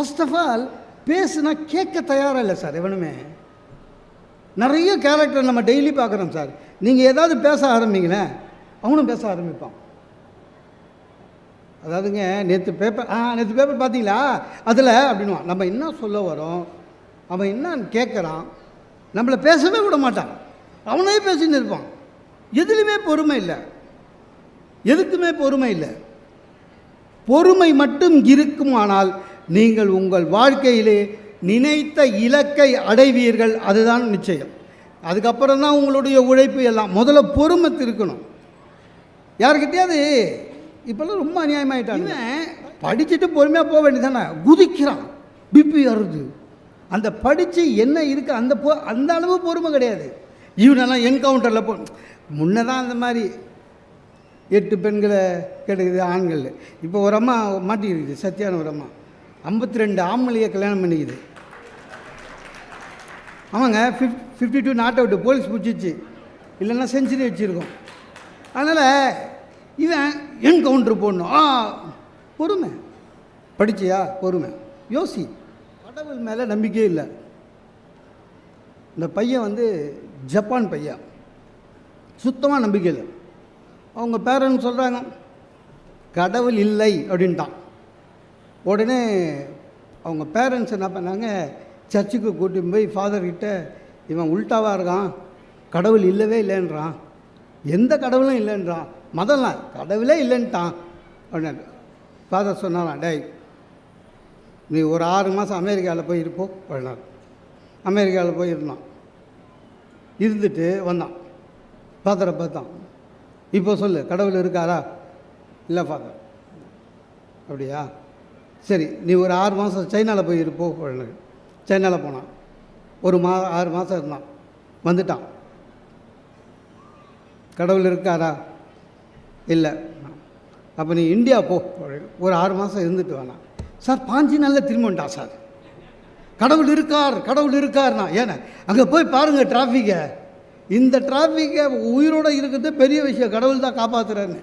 First of all பேசுனா கேட்க தயாராக இல்லை சார் எவனுமே நிறைய கேரக்டர் நம்ம டெய்லி பார்க்குறோம் சார். நீங்கள் ஏதாவது பேச ஆரம்பிங்களேன் அவனும் பேச ஆரம்பிப்பான். அதாவதுங்க நேற்று பேப்பர் ஆ நேற்று பேப்பர் பார்த்தீங்களா? அதில் அப்படின்வான் நம்ம என்ன சொல்ல வரோம்? அவன் என்ன கேட்குறான். நம்மளை பேசவே விட மாட்டான். அவனே பேசின்னு இருப்பான். எதுலையுமே பொறுமை இல்லை. எதுக்குமே பொறுமை இல்லை. பொறுமை மட்டும் இருக்குமானால் நீங்கள் உங்கள் வாழ்க்கையிலே நினைத்த இலக்கை அடைவீர்கள் அதுதான் நிச்சயம். அதுக்கப்புறம் தான் உங்களுடைய உழைப்பு எல்லாம். முதல்ல பொறுமை இருக்கணும். யாருக்கிட்டையாவது இப்போல்லாம் ரொம்ப அநியாயமாயிட்டாங்க. படிச்சுட்டு பொறுமையாக போக வேண்டியதானே குதிக்கிறான். பிபி வருது அந்த படித்து என்ன இருக்குது அந்த பொ அந்த அளவு பொறுமை கிடையாது. இவனெல்லாம் என்கவுண்டரில் போ முன்ன தான் அந்த மாதிரி எட்டு பெண்களை கெடுக்குது ஆண்கள். இப்போ ஒரு அம்மா மாட்டிக்கிது சத்தியான ஒரு அம்மா. ஐம்பத்தி ரெண்டு ஆம்பளையை கல்யாணம் பண்ணிக்குது. ஆமாங்க fif fifty two not out police பிடிச்சிச்சு. இல்லைன்னா செஞ்சுரி வச்சுருக்கோம். அதனால் இவன் என்கவுண்டர் போடணும். ஆ பொறுமை. படிச்சியா? பொறுமை. யோசி. கடவுள் மேலே நம்பிக்கையே இல்லை. இந்த பையன் வந்து ஜப்பான் பையன். சுத்தமாக நம்பிக்கை இல்லை. அவங்க பேரன் சொல்கிறாங்க கடவுள் இல்லை அப்படின்ட்டான். உடனே அவங்க பேரண்ட்ஸ் என்ன பண்ணாங்க? சர்ச்சுக்கு கூட்டின்னு போய் ஃபாதர்கிட்ட இவன் உள்டாவாக இருக்கான். கடவுள் இல்லவே இல்லைன்றான். எந்த கடவுளும் இல்லைன்றான். மதம்லாம் கடவுளே இல்லைன்ட்டான். அப்படின்னு ஃபாதர் சொன்னாலாம் டேய் நீ ஒரு ஆறு மாதம் அமெரிக்காவில் போய் இருப்போ. அப்படின்னாரு. அமெரிக்காவில் போய் இருந்தான். இருந்துட்டு வந்தான். ஃபாதரை பார்த்தான். இப்போ சொல்லு கடவுள் இருக்காரா? இல்லை ஃபாதர் அப்படியா? சரி நீ ஒரு ஆறு மாதம் சைனாவில் போய் போக சைனாவில் போனான். ஒரு மா ஆறு மாதம் இருந்தான். வந்துட்டான். கடவுள் இருக்காரா? இல்லை. அப்போ நீ இந்தியா போ ஒரு ஆறு மாதம் இருந்துட்டு வேணாம் சார் பாஞ்சு நாளில் திரும்ப வந்துட்டான் சார். கடவுள் இருக்கார் கடவுள் இருக்கார்னா. ஏன்னா அங்கே போய் பாருங்கள் டிராஃபிக்கை இந்த டிராஃபிக்கை உயிரோடு இருக்கிறது பெரிய விஷயம். கடவுள் தான் காப்பாற்றுறாருன்னு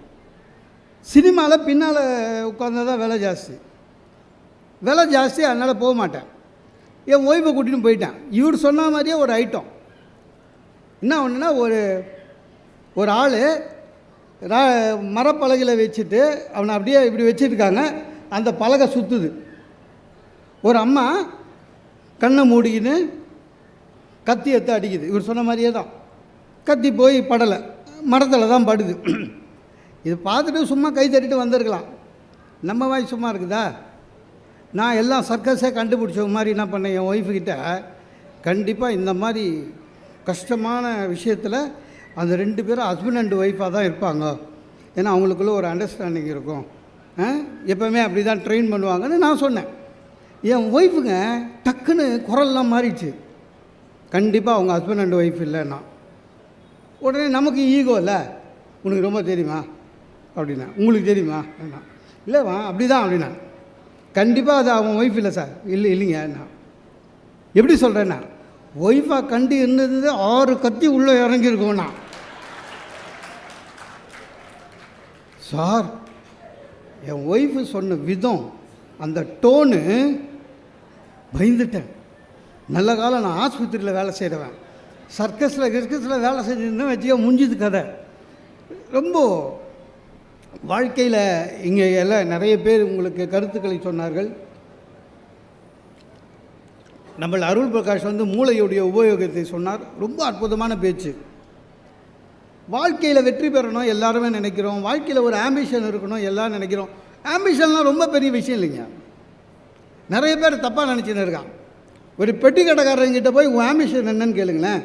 சினிமாவில் பின்னால் உட்காந்தா தான் விலை ஜாஸ்தி. விலை ஜாஸ்தி அதனால் போக மாட்டேன். என் ஓய்வை கூட்டின்னு போயிட்டேன். இவர் சொன்ன மாதிரியே ஒரு ஐட்டம் என்ன ஒன்றுனா ஒரு ஒரு ஆள் மரப்பலகையில் வச்சுட்டு அவனை அப்படியே இப்படி வச்சுருக்காங்க. அந்த பலகை சுற்றுது ஒரு அம்மா கண்ணை மூடிக்கின்னு கத்தி எடுத்து அடிக்குது. இவர் சொன்ன மாதிரியே தான் கத்தி போய் படலை. மரத்தில் தான் படுது. இது பார்த்துட்டு சும்மா கை தட்டிட்டு வந்திருக்கலாம். நம்ம வாய் சும்மா இருக்குதா? நான் எல்லாம் சர்க்கஸே கண்டுபிடிச்ச மாதிரி என்ன பண்ணேன்? என் ஒய்ஃபுக்கிட்ட கண்டிப்பாக இந்த மாதிரி கஷ்டமான விஷயத்தில் அந்த ரெண்டு பேரும் ஹஸ்பண்ட் அண்ட் ஒய்ஃபாக தான் இருப்பாங்க. ஏன்னா அவங்களுக்குள்ள ஒரு அண்டர்ஸ்டாண்டிங் இருக்கும். ஆ? அப்படி தான் ட்ரெயின் பண்ணுவாங்கன்னு நான் சொன்னேன். என் ஒய்ஃபுங்க டக்குன்னு குரல்லாம் மாறிடுச்சு. கண்டிப்பாக அவங்க ஹஸ்பண்ட் அண்ட் ஒய்ஃப் இல்லைன்னா. உடனே நமக்கு ஈகோ இல்லை. உனக்கு ரொம்ப தெரியுமா? அப்படின்னா. உங்களுக்கு தெரியுமா? அப்படின்னா இல்லைவா அப்படி தான் அப்படின்னா. கண்டிப்பாக அது அவன் ஒய்ஃப் இல்லை சார். இல்லை இல்லைங்க நான் எப்படி சொல்கிறேன்னா ஒய்ஃபாக கண்டு இருந்தது ஆறு கத்தி உள்ளே இறங்கியிருக்கோண்ணா சார் என் ஒய்ஃபு சொன்ன விதம் அந்த டோனு பயந்துட்டேன். நல்ல காலம் நான் ஆஸ்பத்திரியில் வேலை செய்கிறவன் சர்க்கஸில் கிர்கஸில் வேலை செஞ்சிருந்தேன் வச்சுக்க முடிஞ்சது கதை. ரொம்ப வாழ்க்கையில் இங்கே எல்லாம் நிறைய பேர் உங்களுக்கு கருத்துக்களை சொன்னார்கள். நம்ம அருள் பிரகாஷ் வந்து மூளையுடைய உபயோகத்தை சொன்னார். ரொம்ப அற்புதமான பேச்சு. வாழ்க்கையில் வெற்றி பெறணும் எல்லாருமே நினைக்கிறோம். வாழ்க்கையில் ஒரு ஆம்பிஷன் இருக்கணும் எல்லாம் நினைக்கிறோம். ஆம்பிஷன்லாம் ரொம்ப பெரிய விஷயம் இல்லைங்க. நிறைய பேர் தப்பாக நினச்சின்னு இருக்கான் ஒரு பெட்டி கடைக்காரங்கிட்ட போய் உன் ஆம்பிஷன் என்னன்னு கேளுங்களேன்.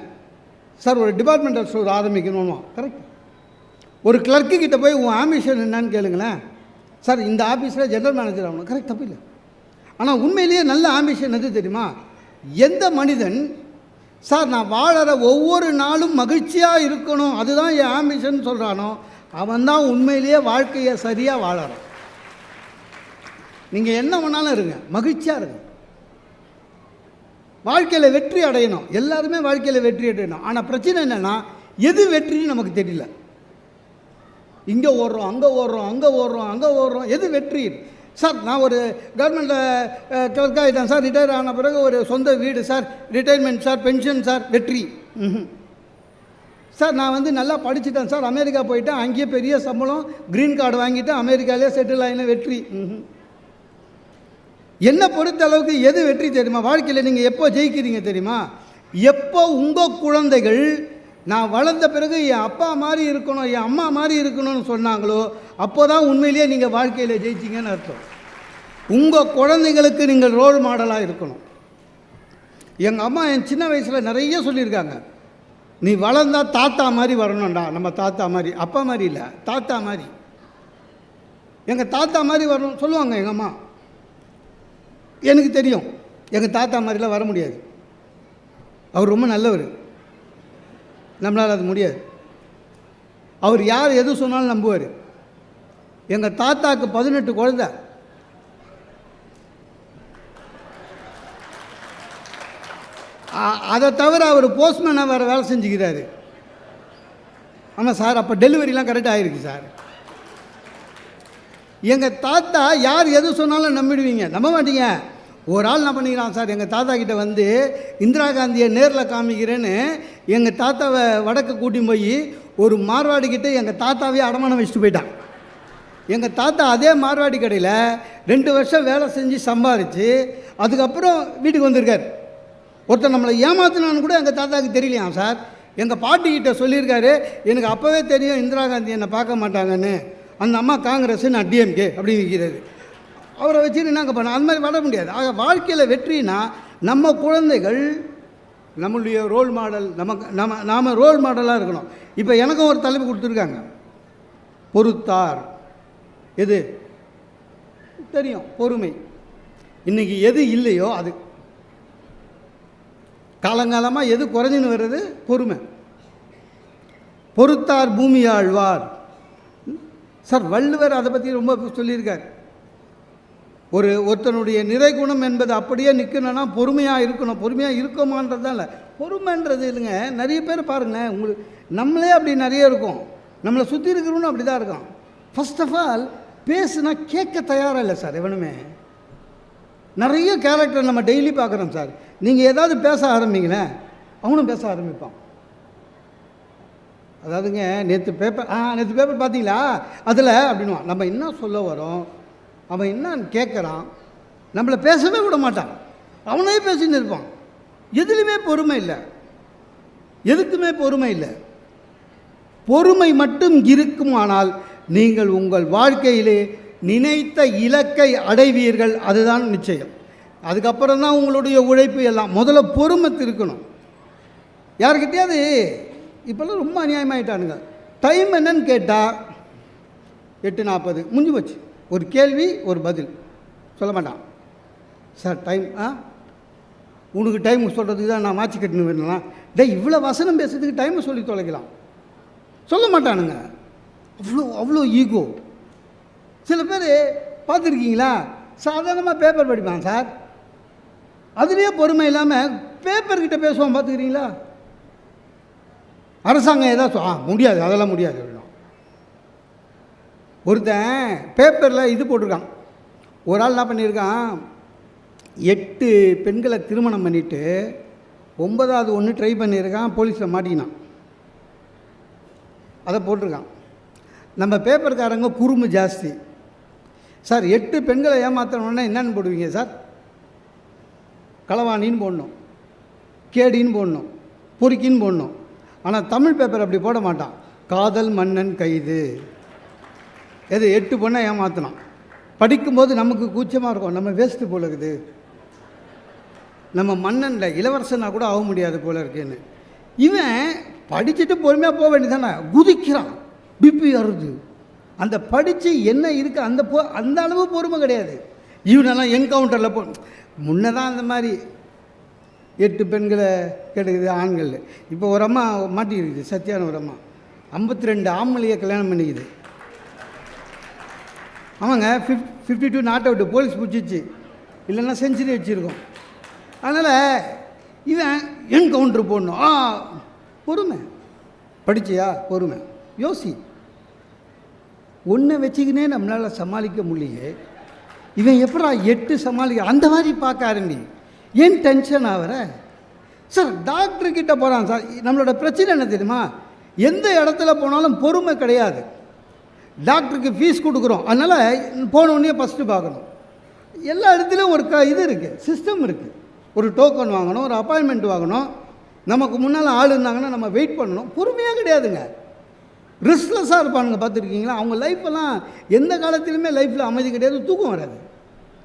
சார் ஒரு டிபார்ட்மெண்டல் ஸ்டோர் ஆரம்பிக்கணுமா கரெக்ட் ஒரு கிளர்க்கு கிட்டே போய் உன் ஆம்பிஷன் என்னன்னு கேளுங்களேன். சார் இந்த ஆஃபீஸில் ஜென்ரல் மேனேஜர் ஆகணும். கரெக்ட் தப்பு இல்லை. ஆனால் உண்மையிலேயே நல்ல ஆம்பிஷன் எது தெரியுமா? எந்த மனிதன் சார் நான் வாழற ஒவ்வொரு நாளும் மகிழ்ச்சியாக இருக்கணும். அதுதான் என் ஆம்பிஷன் சொல்கிறானோ அவன் தான் உண்மையிலேயே வாழ்க்கையை சரியாக வாழறான். நீங்கள் என்ன வேணாலும் இருங்க. மகிழ்ச்சியாக இருங்க. வாழ்க்கையில் வெற்றி அடையணும். எல்லாருமே வாழ்க்கையில் வெற்றி அடையணும். ஆனால் பிரச்சனை என்னென்னா எது வெற்றின்னு நமக்கு தெரியல. இங்கே ஓடுறோம் அங்கே ஓடுறோம் அங்கே ஓடுறோம் அங்கே ஓடுறோம். எது வெற்றி? சார் நான் ஒரு கவர்மெண்ட்டில் கிளர்க் ஆகிட்டேன் சார். ரிட்டையர் ஆன பிறகு ஒரு சொந்த வீடு sir. Retirement sir pension sir வெற்றி. சார் நான் வந்து நல்லா படிச்சுட்டேன் சார். அமெரிக்கா போயிட்டேன். அங்கேயே பெரிய சம்பளம். க்ரீன் கார்டு வாங்கிட்டு அமெரிக்காலே செட்டில் ஆகின வெற்றி. ம்ஹும். என்னை பொறுத்த அளவுக்கு எது வெற்றி தெரியுமா? வாழ்க்கையில் நீங்கள் எப்போ ஜெயிக்கிறீங்க தெரியுமா? எப்போ உங்கள் குழந்தைகள் நான் வளர்ந்த பிறகு என் அப்பா மாதிரி இருக்கணும் என் அம்மா மாதிரி இருக்கணும்னு சொன்னாங்களோ அப்போ தான் உண்மையிலேயே நீங்கள் வாழ்க்கையில் ஜெயிச்சிங்கன்னு அர்த்தம். உங்கள் குழந்தைங்களுக்கு நீங்கள் ரோல் மாடலாக இருக்கணும். எங்கள் அம்மா என் சின்ன வயசில் நிறைய சொல்லியிருக்காங்க. நீ வளர்ந்தா தாத்தா மாதிரி வரணும்டா நம்ம தாத்தா மாதிரி அப்பா மாதிரி இல்லை தாத்தா மாதிரி எங்கள் தாத்தா மாதிரி வரணும் சொல்லுவாங்க எங்கள் அம்மா. எனக்கு தெரியும் எங்கள் தாத்தா மாதிரிலாம் வர முடியாது. அவர் ரொம்ப நல்லவர். நம்மளால் அது முடியாது. அவர் யார் எது சொன்னாலும் நம்புவார். எங்கள் தாத்தாக்கு பதினெட்டு குழந்தை. அதை தவிர அவர் போஸ்ட்மேனாக வேறு வேலை செஞ்சுக்கிறாரு. ஆமாம் சார் அப்போ டெலிவரிலாம் கரெக்டாக ஆகிருக்கு சார். எங்கள் தாத்தா யார் எது சொன்னாலும் நம்பிடுவீங்க. நம்ப மாட்டீங்க. ஒரு ஆள் என்ன பண்ணிக்கிறான் சார்? எங்கள் தாத்தா கிட்டே வந்து இந்திரா காந்தியை நேரில் காமிக்கிறேன்னு எங்கள் தாத்தாவை வடக்கு கூட்டி போய் ஒரு மார்வாடி எங்கள் தாத்தாவே அடமானம் வச்சுட்டு போயிட்டான். எங்கள் தாத்தா அதே மார்வாடி கடையில் ரெண்டு வருஷம் வேலை செஞ்சு சம்பாரித்து அதுக்கப்புறம் வீட்டுக்கு வந்திருக்கார். ஒருத்தர் நம்மளை ஏமாத்தினான்னு கூட எங்கள் தாத்தாவுக்கு தெரியலையாம் சார். எங்கள் பாட்டிக்கிட்ட சொல்லியிருக்காரு எனக்கு அப்போவே தெரியும் இந்திரா காந்தி என்னை பார்க்க மாட்டாங்கன்னு. அந்த அம்மா காங்கிரஸ் நான் டிஎம்கே அப்படின்னு விற்கிறது அவரை வச்சுட்டு நாங்கள் பண்ண அந்த மாதிரி வர முடியாது. ஆக வாழ்க்கையில் வெற்றினா நம்ம குழந்தைகள் நம்மளுடைய ரோல் மாடல் நமக்கு நம்ம நாம் ரோல் மாடலாக இருக்கணும். இப்போ எனக்கும் ஒரு தலைப்பு கொடுத்துருக்காங்க. பொறுத்தார். எது? தெரியும் பொறுமை. இன்றைக்கி எது இல்லையோ அது. காலங்காலமாக எது குறைஞ்சின்னு வர்றது? பொறுமை. பொறுத்தார் பூமி ஆழ்வார். சார் வள்ளுவர் அதை பற்றி ரொம்ப சொல்லியிருக்கார். ஒரு ஒருத்தனுடைய நிறைகுணம் என்பது அப்படியே நிற்கணும்னா பொறுமையாக இருக்கணும். பொறுமையாக இருக்கோமான்றதுதான் இல்லை. பொறுமைன்றது இல்லைங்க. நிறைய பேர் பாருங்கள் உங்களுக்கு நம்மளே அப்படி நிறைய இருக்கும். நம்மளை சுற்றி இருக்கிறவனும் அப்படி தான் இருக்கும் ஃபர்ஸ்ட் ஆஃப் ஆல் பேசுனா கேட்க தயாராக இல்லை சார் எவனுமே. நிறைய கேரக்டர் நம்ம டெய்லி பார்க்குறோம் சார். நீங்கள் ஏதாவது பேச ஆரம்பிங்களேன் அவனும் பேச ஆரம்பிப்பான். அதாவதுங்க நேற்று பேப்பர் ஆ நேற்று பேப்பர் பார்த்தீங்களா? அதில் அப்படின்வான் நம்ம என்ன சொல்ல வரோம்? அவன் என்ன கேட்குறான் நம்மளை பேசவே விட மாட்டான். அவனே பேசின்னு இருப்பான். எதுலையுமே பொறுமை இல்லை. எதுக்குமே பொறுமை இல்லை. பொறுமை மட்டும் இருக்குமானால் நீங்கள் உங்கள் வாழ்க்கையிலே நினைத்த இலக்கை அடைவீர்கள் அதுதான் நிச்சயம். அதுக்கப்புறம் தான் உங்களுடைய உழைப்பு எல்லாம் முதல்ல பொறுமை இருக்கணும் யாருக்கிட்டையாவது இப்போல்லாம் ரொம்ப அநியாயமாயிட்டானுங்க. டைம் என்னன்னு கேட்டால் எட்டு நாற்பது முடிஞ்சு போச்சு. ஒரு கேள்வி ஒரு பதில். சொல்ல மாட்டான். சார் டைம் ஆ? உனக்கு டைம் சொல்கிறதுக்கு தான் நான் மாற்றி கட்டினு வரலாம் டே இவ்வளோ வசனம் பேசுறதுக்கு டைமை சொல்லி தொலைக்கலாம். சொல்ல மாட்டானுங்க. அவ்வளோ அவ்வளோ ஈகோ சில பேர் பார்த்துருக்கீங்களா? சாதாரணமாக பேப்பர் படிப்பான் சார். அதுலேயே பொறுமை இல்லாமல் பேப்பர்கிட்ட பேசுவான் பார்த்துக்கிறீங்களா? அரசாங்கம் ஏதாவது ஆ முடியாது அதெல்லாம் முடியாது. ஒருத்தன் பேப்பரில் இது போட்டிருக்கான். ஒரு ஆள் என்ன பண்ணியிருக்கான்? எட்டு பெண்களை திருமணம் பண்ணிவிட்டு ஒன்பதாவது ஒன்று ட்ரை பண்ணியிருக்கான் போலீஸில் மாட்டிக்கினான். அதை போட்டிருக்கான். நம்ம பேப்பர்காரங்க குறும்பு ஜாஸ்தி. சார் எட்டு பெண்களை ஏமாற்றணுன்னா என்னென்னு போடுவீங்க சார்? களவாணின்னு போடணும் கேடின்னு போடணும் பொறுக்கின்னு போடணும். ஆனால் தமிழ் பேப்பர் அப்படி போட மாட்டான். காதல் மன்னன் கைது. எது எட்டு பொண்ணை ஏமாற்றலாம் படிக்கும்போது நமக்கு கூச்சமாக இருக்கும். நம்ம வேஸ்ட்டு போல இருக்குது. நம்ம மன்னனில் இளவரசனாக கூட ஆக முடியாது போல இருக்குன்னு. இவன் படிச்சுட்டு பொறுமையாக போக வேண்டியதானே குதிக்கிறான். பிபி அறுது அந்த படித்து என்ன இருக்குது அந்த போ அந்த அளவு பொறுமை கிடையாது. இவனெல்லாம் என்கவுண்டரில் போ முன்னே தான் அந்த மாதிரி எட்டு பெண்களை கெடுக்குது ஆண்கள். இப்போ ஒரு அம்மா மாட்டிக்கிது சத்தியான ஒரு அம்மா. ஐம்பத்தி ரெண்டு ஆம்பளையை கல்யாணம் பண்ணிக்குது. ஆமாங்க ஃபிஃப் fifty two not out police பிடிச்சிச்சு. இல்லைன்னா செஞ்சுரி வச்சுருக்கோம் அதனால் இவன் என்கவுண்டர் போடணும். ஆ பொறுமை. படிச்சியா? பொறுமை. யோசி. ஒன்றை வச்சுக்கினே நம்மளால் சமாளிக்க முடியலையே. இவன் எப்படா எட்டு சமாளிக்க அந்த மாதிரி பார்க்க ஆரம்பி. ஏன் டென்ஷன் ஆகிற சார் டாக்டர் கிட்ட போகிறான் சார். நம்மளோட பிரச்சனை என்ன தெரியுமா? எந்த இடத்துல போனாலும் பொறுமை கிடையாது. டாக்டருக்கு ஃபீஸ் கொடுக்குறோம். அதனால் போனோடனே ஃபஸ்ட்டு பார்க்கணும். எல்லா இடத்துலையும் ஒரு க இது இருக்குது சிஸ்டம் இருக்குது ஒரு டோக்கன் வாங்கணும் ஒரு அப்பாயின்மெண்ட் வாங்கணும். நமக்கு முன்னால் ஆள் இருந்தாங்கன்னா நம்ம வெயிட் பண்ணணும். பொறுமையாக கிடையாதுங்க. ரிஸ்க்லெஸ்ஸாக இருப்பானுங்க பார்த்துருக்கீங்களா? அவங்க லைஃப்பெல்லாம் எந்த காலத்துலையுமே லைஃப்பில் அமைதி கிடையாது தூக்கம் வராது.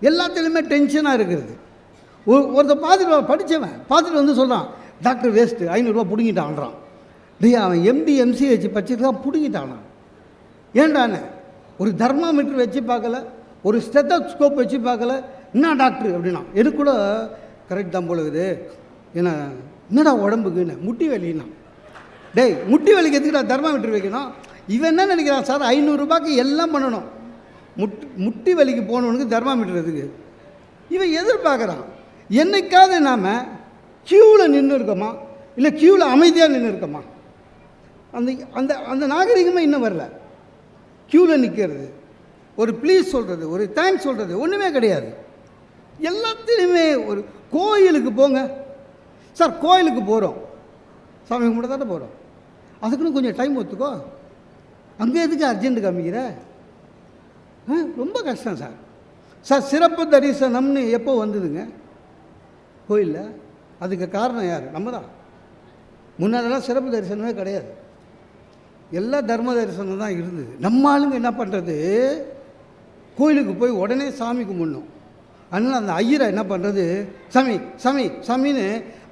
எல்லாத்துலேயுமே டென்ஷனாக இருக்கிறது. ஒரு ஒருத்தர் பார்த்துட்டு படித்தவன் பார்த்துட்டு வந்து சொல்கிறான் டாக்டர் வேஸ்ட்டு ஐநூறுரூவா பிடுங்கிட்டான்றான். டே அவன் எம்டி எம்சிஹெச் படிச்சிருக்கான் பிடுங்கிட்டானான் ஏண்டானே? ஒரு தர்மாமீட்டர் வச்சு பார்க்கல ஒரு ஸ்டெத்தோஸ்கோப் வச்சு பார்க்கல என்ன டாக்டர் அப்படின்னா எனக்கு கூட கரெக்ட் தான் போல ஏன்னா என்னடா உடம்புக்குன்னு முட்டி வலின்னா? டேய் முட்டி வலிக்கு எதுக்குடா தர்மாமீட்டர் வைக்கணும்? இவன் என்ன நினைக்கிறான் சார்? ஐநூறுரூபாய்க்கு எல்லாம் பண்ணணும். முட்டி முட்டி வலிக்கு போனவனுக்கு தர்மாமீட்டர் எதுக்கு? இவன் எதிர்பார்க்குறான். என்னைக்காவது நாம் க்யூவில் நின்று இருக்கோமா? இல்லை க்யூவில் அமைதியாக நின்று இருக்கோமா? அந்த அந்த அந்த நாகரிகமாக இன்னும் வரல. க்யூவில் நிற்கிறது ஒரு ப்ளீஸ் சொல்கிறது ஒரு தேங்க்ஸ் சொல்கிறது ஒன்றுமே கிடையாது. எல்லாத்துலேயுமே ஒரு கோயிலுக்கு போங்க. சார் கோயிலுக்கு போகிறோம் சாமி கும்பிட தானே போகிறோம் அதுக்குன்னு கொஞ்சம் டைம் ஒத்துக்கோ. அங்கே எதுக்கு அர்ஜென்ட் காமிக்கிற? ஆ, ரொம்ப கஷ்டம் சார் சார் சிறப்பு தரிசனம்னு எப்போ வந்ததுங்க? கோயிலில். அதுக்கு காரணம் யார்? நம்ம தான் முன்னாடிலாம் சிறப்பு தரிசனமே கிடையாது. எல்லா தர்ம தரிசனம் தான் இருந்தது. நம்ம ஆளுங்க என்ன பண்ணுறது கோயிலுக்கு போய் உடனே சாமி கும்பிடணும். அதனால் அந்த ஐயரை என்ன பண்ணுறது சாமி சாமி சாமின்னு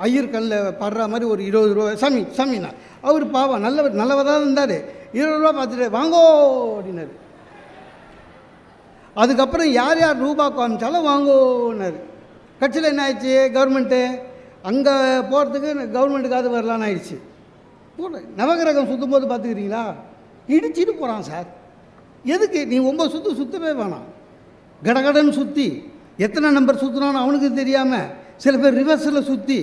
ஐயர் கல்லில் படுற மாதிரி ஒரு இருபது ரூபா சாமி சாமினா அவர் பாவம் நல்லவர் நல்லவர் தான் இருந்தார். இருபது ரூபா பார்த்துட்டு வாங்கோ அப்படின்னாரு. அதுக்கப்புறம் யார் யார் ரூபா காமிச்சாலும் வாங்கோன்னாரு. கட்சியில் என்ன ஆயிடுச்சு? கவர்மெண்ட்டு. அங்கே போகிறதுக்கு கவர்மெண்ட்டுக்காவது வரலான்னு ஆயிடுச்சு. நவகிரகம் சுற்றும் போது பார்த்துக்கிறீங்களா? இடிச்சிட்டு போகிறான் சார். எதுக்கு? நீ ஒம்பது சுற்று சுற்றவே வேணாம். கடகடன்னு சுற்றி எத்தனை நம்பர் சுற்றினான்னு அவனுக்கு தெரியாமல் சில பேர் ரிவர்ஸில் சுற்றி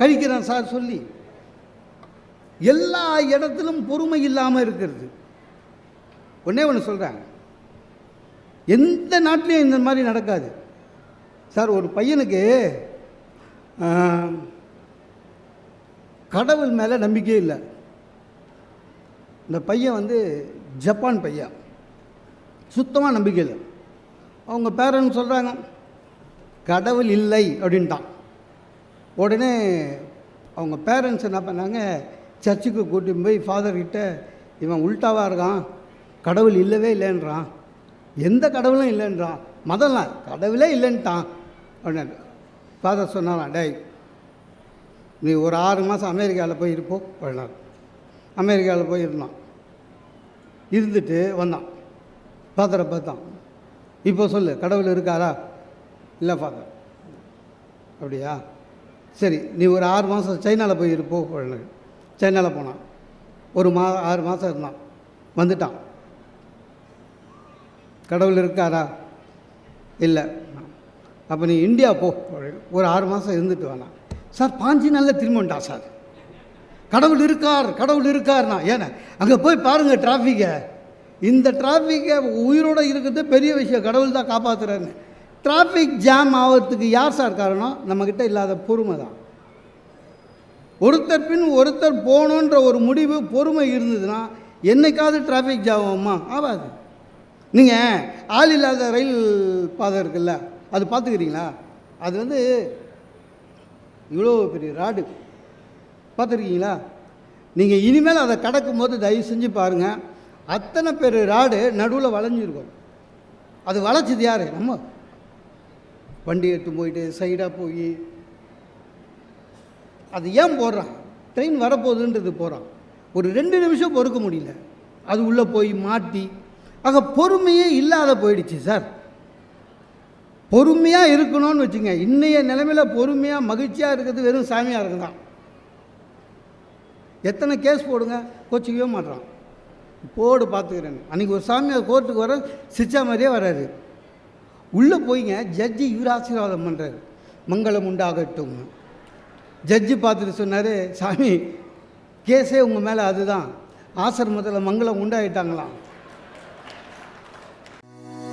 கழிக்கிறான் சார் சொல்லி. எல்லா இடத்திலும் பொறுமை இல்லாமல் இருக்கிறது. ஒன்றே ஒன்று சொல்கிறாங்க எந்த நாட்டிலையும் இந்த மாதிரி நடக்காது. சார் ஒரு பையனுக்கு கடவுள் மேலே நம்பிக்கையே இல்லை. இந்த பையன் வந்து ஜப்பான் பையன். சுத்தமாக நம்பிக்கை இல்லை. அவங்க பேரன் சொல்கிறாங்க கடவுள் இல்லை அப்படின்ட்டான். உடனே அவங்க பேரண்ட்ஸ் என்ன பண்ணாங்க சர்ச்சுக்கு கூட்டின்னு போய் ஃபாதர்கிட்ட இவன் உல்ட்டாவாக இருக்கான் கடவுள் இல்லவே இல்லைன்றான். எந்த கடவுளும் இல்லைன்றான். மதம்லாம் கடவுளே இல்லைன்ட்டான். அப்படின்னு ஃபாதர் சொன்னாலாம் டேய் நீ ஒரு ஆறு மாதம் அமெரிக்காவில் போய் இருப்போம் அப்படின்னார். அமெரிக்காவில் போய் இருந்தான் இருந்துட்டு வந்தான். ஃபாதரை பார்த்தான். இப்போ சொல்லு கடவுள் இருக்காரா? இல்லை ஃபாதர் அப்படியா? சரி நீ ஒரு ஆறு மாதம் சைனாவில் போய் இருப்போ அப்படின்னாரு சைனாவில் போனான். ஒரு மா ஆறு மாதம் இருந்தான். வந்துட்டான். கடவுள் இருக்காரா? இல்லை. அப்போ நீ இந்தியா போ. ஒரு ஆறு மாதம் இருந்துட்டு வேணாம் சார் பாஞ்சு நாளில் திரும்ப வந்துட்டான் சார். கடவுள் இருக்கார் கடவுள் இருக்கார்னா ஏன்னா அங்கே போய் பாருங்கள் டிராஃபிக்கை இந்த டிராஃபிக்கை உயிரோடு இருக்கிறது பெரிய விஷயம். கடவுள் தான் காப்பாற்றுறாருன்னு டிராஃபிக் ஜாம் ஆகிறதுக்கு யார் சார் காரணம்? நம்மக்கிட்ட இல்லாத பொறுமை தான். ஒருத்தர் பின் ஒருத்தர் போகணுன்ற ஒரு முடிவு பொறுமை இருந்ததுன்னா என்னைக்காவது டிராஃபிக் ஜாம் ஆகுமா? ஆகாது. நீங்கள் ஆள் இல்லாத ரயில் பாதை இருக்குல்ல அது பார்த்துக்கிறீங்களா? அது வந்து இவ்வளோ பெரிய ராடு. பார்த்துருக்கீங்களா? நீங்கள் இனிமேல் அதை கடக்கும் போது தயவு செஞ்சு பாருங்கள் அத்தனை பேர் ராடு நடுவில் வளைஞ்சிருக்கும். அது வளைச்சது யார்? நம்ம. வண்டி எடுத்து போயிட்டு சைடாக போய். அது ஏன் போடுறான்? ட்ரெயின் வரப்போகுதுன்றது போகிறான் ஒரு ரெண்டு நிமிஷம் பொறுக்க முடியல. அது உள்ளே போய் மாட்டி. ஆக பொறுமையே இல்லாத போயிடுச்சு சார் பொறுமையாக இருக்கணும்னு வச்சுங்க. இன்றைய நிலைமையில் பொறுமையாக மகிழ்ச்சியாக இருக்கிறது வெறும் சாமியாக தான் எத்தனை கேஸ் போடுங்க? கோச்சிக்கவே மாட்றான். போடு பார்த்துக்கிறேன் அன்றைக்கி ஒரு சாமியார் கோர்ட்டுக்கு வர சிச்சா மாதிரியே வராரு. உள்ளே போய்ங்க ஜட்ஜி இவர் ஆசீர்வாதம் பண்ணுறாரு மங்களம் உண்டாகட்டும். ஜட்ஜி பார்த்துட்டு சொன்னார் சாமி கேஸே உங்கள் மேலே அதுதான். ஆசிரமத்தில் மங்களம் உண்டாகிட்டாங்களாம்